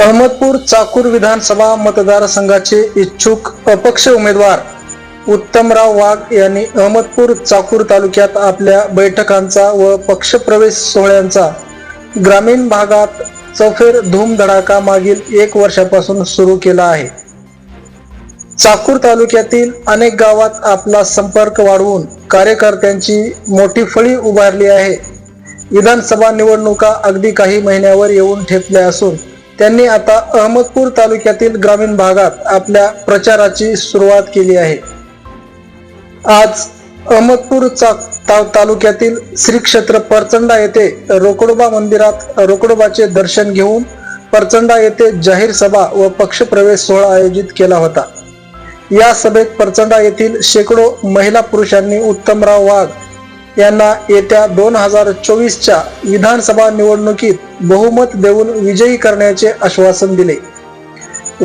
अहमदपूर चाकूर विधानसभा मतदारसंघाचे इच्छुक अपक्ष उमेदवार उत्तमराव वाघ यांनी अहमदपूर चाकूर तालुक्यात आपल्या बैठकांचा व पक्षप्रवेश सोहळ्यांचा ग्रामीण भागात चौफेर धूमधडाका मागील एक वर्षापासून सुरू केला आहे. चाकूर तालुक्यातील अनेक गावात आपला संपर्क वाढवून कार्यकर्त्यांची मोठी फळी उभारली आहे. विधानसभा निवडणुका अगदी काही महिन्यावर येऊन ठेपल्या असून त्यांनी आता अहमदपूर तालुक्यातील ग्रामीण भागात आपल्या प्रचाराची सुरुवात केली आहे. आज अहमदपूर ता- तालुक्यातील श्री क्षेत्र परचंडा येथे रोकडोबा मंदिरात रोकडोबाचे दर्शन घेऊन परचंडा येथे जाहीर सभा व पक्षप्रवेश सोहळा आयोजित केला होता. या सभेत परचंडा येथील शेकडो महिला पुरुषांनी उत्तमराव वाघ यांना येत्या दोन हजार चोवीसच्या विधानसभा निवडणुकीत बहुमत देऊन विजयी करण्याचे आश्वासन दिले.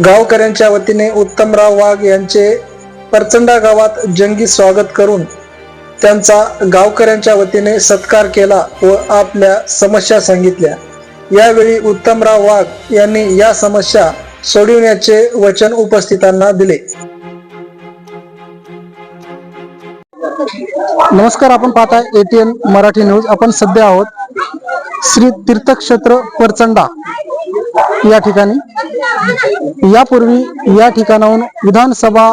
गावकऱ्यांच्या वतीने उत्तमराव वाघ यांचे परचंडा गावात जंगी स्वागत करून त्यांचा गावकऱ्यांच्या वतीने सत्कार केला व आपल्या समस्या सांगितल्या. यावेळी उत्तमराव वाघ यांनी या समस्या सोडविण्याचे वचन उपस्थितांना दिले. नमस्कार आपण पाहताय एटीएन मराठी न्यूज. आपण सध्या आहोत श्री तीर्थक्षेत्र परचंडा या ठिकाणी. यापूर्वी या ठिकाणाहून विधानसभा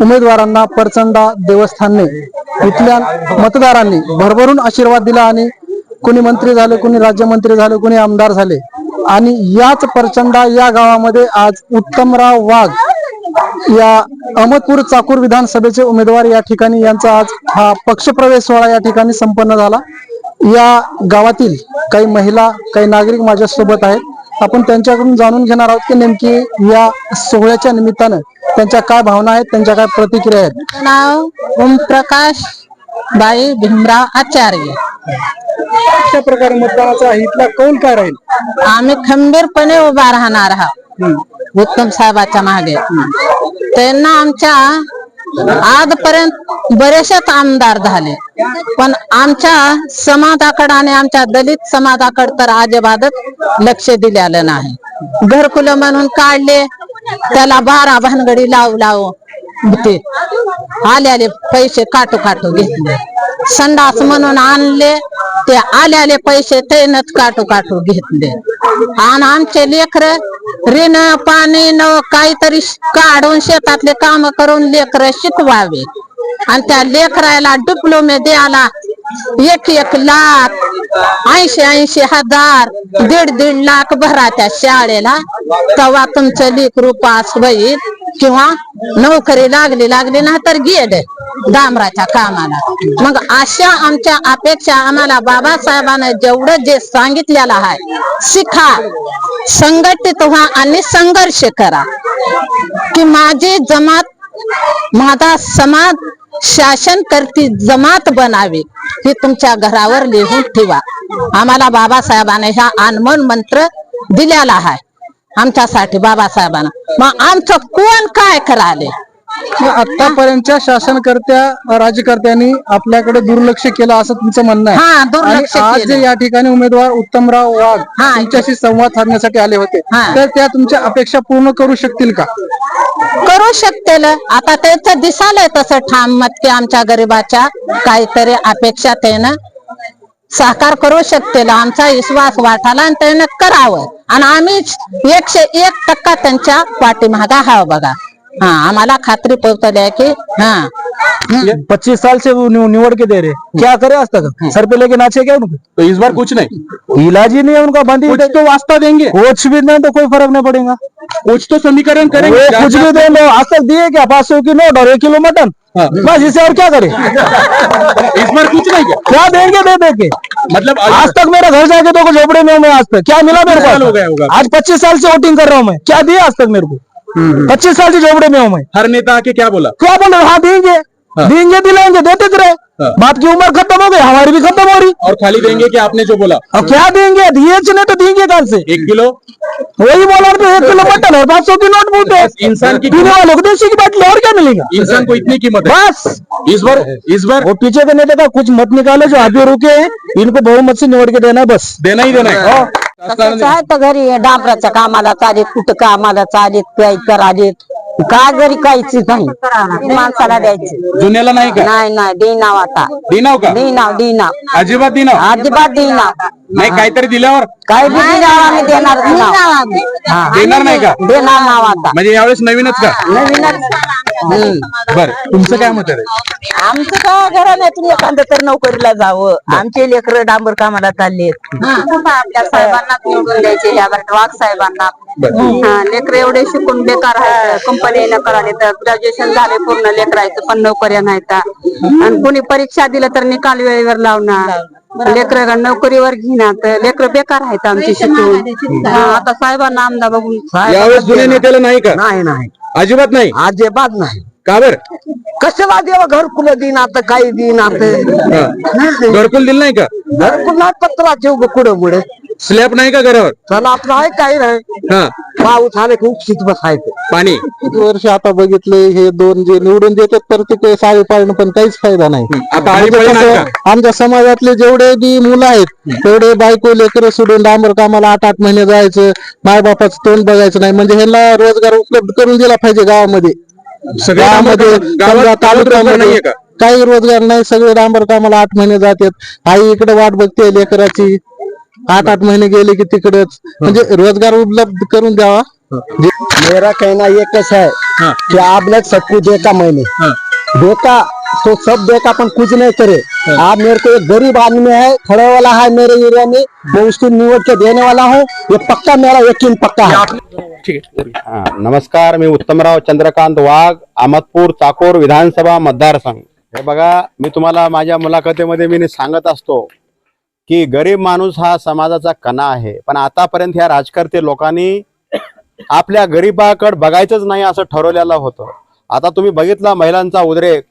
उमेदवारांना परचंडा देवस्थानने इथल्या मतदारांनी भरभरून आशीर्वाद दिला आणि कोणी मंत्री झाले कोणी राज्यमंत्री झाले कोणी आमदार झाले. आणि याच परचंडा या गावामध्ये आज उत्तमराव वाघ या अहमदपूर चाकूर विधानसभेचे उमेदवार या ठिकाणी यांचा आज हा पक्षप्रवेश सोहळा या ठिकाणी संपन्न झाला. या गावातील काही महिला काही नागरिक माझ्या सोबत आहेत. आपण त्यांच्याकडून जाणून घेणार आहोत की नेमकी या सोहळ्याच्या निमित्तानं त्यांच्या काय भावना आहेत त्यांच्या काय प्रतिक्रिया आहेत? नाव ओमप्रकाश बाई भीमराव आचार्य. अशा प्रकारे मतदानाचा इथला कौल काय राहील? आम्ही खंबीरपणे उभा राहणार आहोत. उत्तम साहेबाच्या मागे. त्यांना आमच्या आजपर्यंत बरेचसेच आमदार झाले. पण आमच्या समाजाकडे आणि आमच्या दलित समाजाकडे तर अजिबातच लक्ष दिलेलं नाही. घरकुल म्हणून काढले त्याला बारा भानगडी लावू लावू ते आल्याले पैसे काटू काटू घेतले. संडास म्हणून आणले ते आल्याले पैसे तेनच काटू काटू घेतले. आणि आमचे लेकर ऋण पाणी न काहीतरी काढून शेतातले काम करून लेकर शिकवावे. आणि त्या लेकराला डिप्लोमे द्यायला एक एक लाख ऐंशी ऐंशी हजार दीड दीड लाख भरा त्या शाळेला. तेव्हा तुमचं लेकरू पास होईल किंवा नोकरी लागली लागली नाही तर गेले. डांबराच्या कामाला. मग अशा आमच्या अपेक्षा आम्हाला बाबासाहेबांना जेवढं जे सांगितलेलं आहे शिखा संघटित व्हा आणि संघर्ष करा. की माझी जमात माझा समाज शासन करती जमात बनावी हे तुमच्या घरावर लिहून ठेवा. आम्हाला बाबासाहेबाने ह्या अनमोल मंत्र दिलेला आहे. आमच्यासाठी बाबासाहेबांना. मग आमचं कोण काय कराले? आतापर्यंतच्या शासनकर्त्या राज्यकर्त्यांनी आपल्याकडे दुर्लक्ष केलं असं तुमचं म्हणणं हा, आहे दुर्लक्ष आणि आज केलं. जे या ठिकाणी उमेदवार उत्तमराव वाघ हा. तुमच्याशी संवाद साधण्यासाठी आले होते हा. तर त्या तुमच्या अपेक्षा पूर्ण करू शकतील का करू शकते ना. आता त्याचं दिसालंय तसं ठाम मत की आमच्या गरिबाच्या काहीतरी अपेक्षा त्यानं साकार करू शकते. आमचा विश्वास वाटाला आणि त्यानं करावं आणि आम्हीच एकशे एक टक्का त्यांच्या पाठीमागा हाव बघा हा आम्हाला खात्री पवतली आहे की हा पच्चीस साल से वो नि- निवड़ के दे रहे। क्या करे आज तक? सर पे लेके नाचे क्या उनको तो इस बार कुछ नहीं। इलाज ही नहीं है उनका बंदी कुछ तो वास्ता देंगे। कुछ भी नहीं तो कोई फ़र्क नहीं पड़ेगा। कुछ तो समीकरण करेंगे। कुछ भी दे दो आज तक दिए क्या? पाँच सौ की नोट और एक किलो मटन। हाँ। बस इसे और क्या करे? इस बार कुछ नहीं क्या। क्या देंगे दे दे के मतलब आज आज तक मेरा घर जाके तो कुछ झोपड़े में हूँ मैं आज तक। क्या मिला मेरे हो को आज पच्चीस साल से वोटिंग कर रहा हूँ मैं। क्या दिया आज तक मेरे को? पच्चीस साल से झोपड़े में हूँ मैं। हर नेता आके क्या बोला? क्या बोल? रहे हो? हाँ देंगे। हाँ। देंगे दिलाएँगे देते रहे हाँ। बाप की उम्र खत्म हो गई हमारी भी खत्म हो रही। और खाली देंगे कि आपने जो बोला? अब क्या देंगे? दिए नहीं तो देंगे कल से। एक किलो? वही बोला तो एक किलो मटन और पाँच सौ की नोट बोलते इंसान की पीने वालों को देसी की बाटली और क्या मिलेगा? इंसान को इतनी कीमत है। बस। इस बार इस बार वो पीछे के नेता का कुछ मत निकालो जो आगे रुके हैं इनको बहुमत से निवड़ के देना है बस। देना ही देना है। तर घरी डांबराच्या कामाला चालेत कुठं कामाला चालेत काही करालेत. काय घरी काहीच नाही. माणसाला द्यायची. जुन्याला नाही का? नाही नाही देईनाव आता. दिनाव का? देईनाव देईनाव अजिबात दिनाव अजिबात देईनाव नाही काहीतरी दिल्यावर काय आम्ही देणार देणार देणार नाही का? देणार नाव आता. म्हणजे यावेळेस नवीनच का? नवीनच. बर तुमचं काय मत आहे आमचं काय घरा नाही तुम्ही एखादं तर नोकरीला जावं. आमचे लेकर डांबर कामाला चाललेत आपल्या साहेबांना निवडून द्यायचे ह्या वाघ साहेबांना. लेकर एवढे शिकून बेकार कंपनी न कराले तर ग्रॅज्युएशन झाले पूर्ण लेकरायचं पण नोकऱ्या नाहीत. आणि कोणी परीक्षा दिलं तर निकाल वेळेवर लावणार. लेकर नोकरीवर घेणार तर लेकर बेकार आहेत आमची शिकून. हा, आता साहेबांना आमदा बघून यावेळेस जुन्या नेत्याला नाही का? नाही नाही. अजिबात नाही? अजिबात नाही. का बर? कशाला देवा घरकुल देईन आता? काही देईन आता? घरकुल दिलं नाही का? घरकुल नाही पत्राचे उभं कुठं पुढे स्लॅब नाही का घरावर? चला आपलं आहे काही नाही. हा. पाऊस आले खूप शीत बसायचं पाणी. वर्ष आता बघितले हे दोन जे निवडून देतात प्रत्येक वेळेस आळी पाळणं पण काहीच फायदा नाही. आता? आमच्या समाजातले जेवढे बी मुलं आहेत तेवढे बायको लेकर सोडून डांबर कामाला आठ आठ महिने जायचं मायबापाचं तोंड बघायचं नाही. म्हणजे ह्यांना रोजगार उपलब्ध करून दिला पाहिजे गावामध्ये. गावामध्ये कामाला- गावात- समजा गावात रोजगार तालुक्यामध्ये नाहीये का? काही रोजगार नाही सगळे डांबर कामाला आठ महिने जातात. आई इकडे वाट बघते लेकराची. आठ आठ महिने गेले की तिकडेच. म्हणजे रोजगार उपलब्ध करून द्यावा. मेरा कहना ये कैसा है हाँ। कि आप लोग सब कुछ देखा मैंने। हाँ। देखा तो सब देखा पर कुछ नहीं करे। आप मेरे को एक गरीब आदमी है खड़े वाला है मेरे एरिया में मैं उसको निवड के देने वाला हूँ। ये पक्का मेरा यकीन पक्का है। हा, नमस्कार मी उत्तमराव चंद्रकांत वाघ अहमदपूर चाकोर विधानसभा मतदारसंघ। हे बघा मी तुम्हाला माझ्या मुलाखतीमध्ये मी सांगत असतो की गरीब माणूस हा समाजाचा कणा आहे. पण आतापर्यंत ह्या राजकर्ते लोकांनी आपल्या गरीबाकडे बघायचंच नाही असं ठरवलेलं होतं. आता तुम्ही बघितला महिलांचा उद्रेक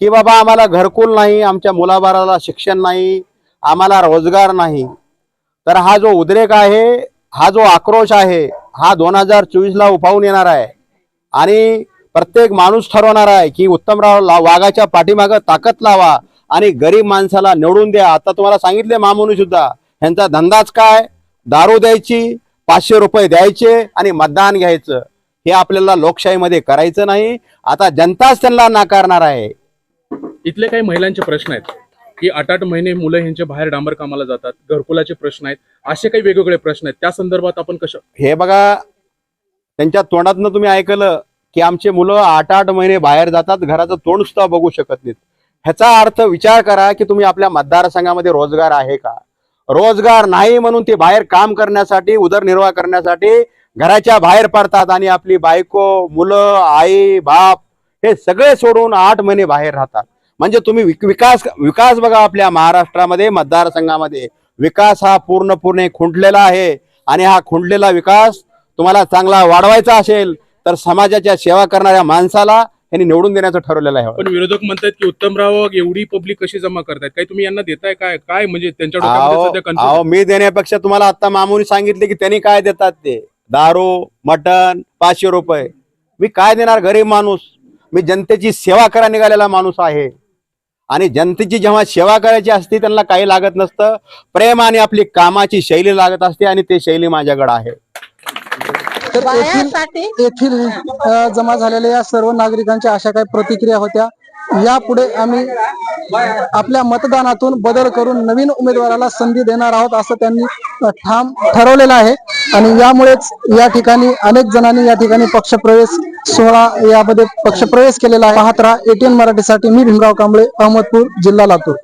की बाबा आम्हाला घरकुल नाही आमच्या मुलाबाराला शिक्षण नाही आम्हाला रोजगार नाही. तर हा जो उद्रेक आहे हा जो आक्रोश आहे हा दोन हजार चोवीसला उफावून येणार आहे. आणि प्रत्येक माणूस ठरवणार आहे की उत्तमराव ला- वाघाच्या पाठीमागं ताकद लावा आणि गरीब माणसाला निवडून द्या. आता तुम्हाला सांगितले मामुनी सुद्धा ह्यांचा धंदाच काय? दारू द्यायची पाचशे रुपये द्यायचे आणि मतदान घ्यायचं. हे आपल्याला लोकशाहीमध्ये करायचं नाही. आता जनताच त्यांना नाकारणार आहे. इथले काही महिलांचे प्रश्न आहेत. की आठ आठ महिने मुलं ह्यांचे बाहेर डांबर कामाला जातात घरकुलाचे प्रश्न आहेत असे काही वेगवेगळे प्रश्न आहेत. त्या संदर्भात आपण कसं हे बघा त्यांच्या तोंडातनं तुम्ही ऐकलं की आमचे मुलं आठ आठ महिने बाहेर जातात घराचं तोंड सुद्धा बघू शकत नाहीत. ह्याचा अर्थ विचार करा की तुम्ही आपल्या मतदारसंघामध्ये रोजगार आहे का? रोजगार नाही म्हणून ते बाहेर काम करण्यासाठी उदरनिर्वाह करण्यासाठी घराच्या बाहेर पडतात आणि आपली बायको मुलं आई बाप हे सगळे सोडून आठ महिने बाहेर राहतात. म्हणजे तुम्ही विक- विकास विकास बघा आपल्या महाराष्ट्रामध्ये मतदारसंघामध्ये. विकास हा पूर्णपूर्णे खुंटलेला आहे आणि हा खुंटलेला विकास तुम्हाला चांगला वाढवायचा असेल तर समाजाच्या सेवा करणाऱ्या माणसाला यांनी निवडून देण्याचं ठरवलेलं आहे. पण विरोधक म्हणतात की उत्तमराव एवढी पब्लिक कशी जमा करतायत? काही तुम्ही यांना देताय काय? काय म्हणजे त्यांच्या मी देण्यापेक्षा तुम्हाला आता मामूनी सांगितले की त्यांनी काय देतात ते? दारू मटन पाचशे रुपये. मी काय देणार गरीब माणूस? मी जनतेची सेवा करा निघालेला माणूस आहे. आणि जनतेची जेव्हा सेवा करायची असते त्यांना काही लागत नसतं. प्रेम आणि आपली कामाची शैली लागत असते आणि ते शैली माझ्याकडे आहे. तर येथील येथील अ, जमा झालेल्या या सर्व नागरिकांच्या अशा काही प्रतिक्रिया होत्या. यापुढे आम्ही आपल्या मतदानातून बदल करून नवीन उमेदवाराला संधी देणार आहोत असं त्यांनी अ, ठाम ठरवलेलं आहे. आणि यामुळेच या ठिकाणी अनेक जणांनी या ठिकाणी पक्षप्रवेश सोहळा यामध्ये पक्षप्रवेश केलेला आहे. पाहत राहा एटीएन मराठीसाठी मी भीमराव कांबळे अहमदपूर जिल्हा लातूर.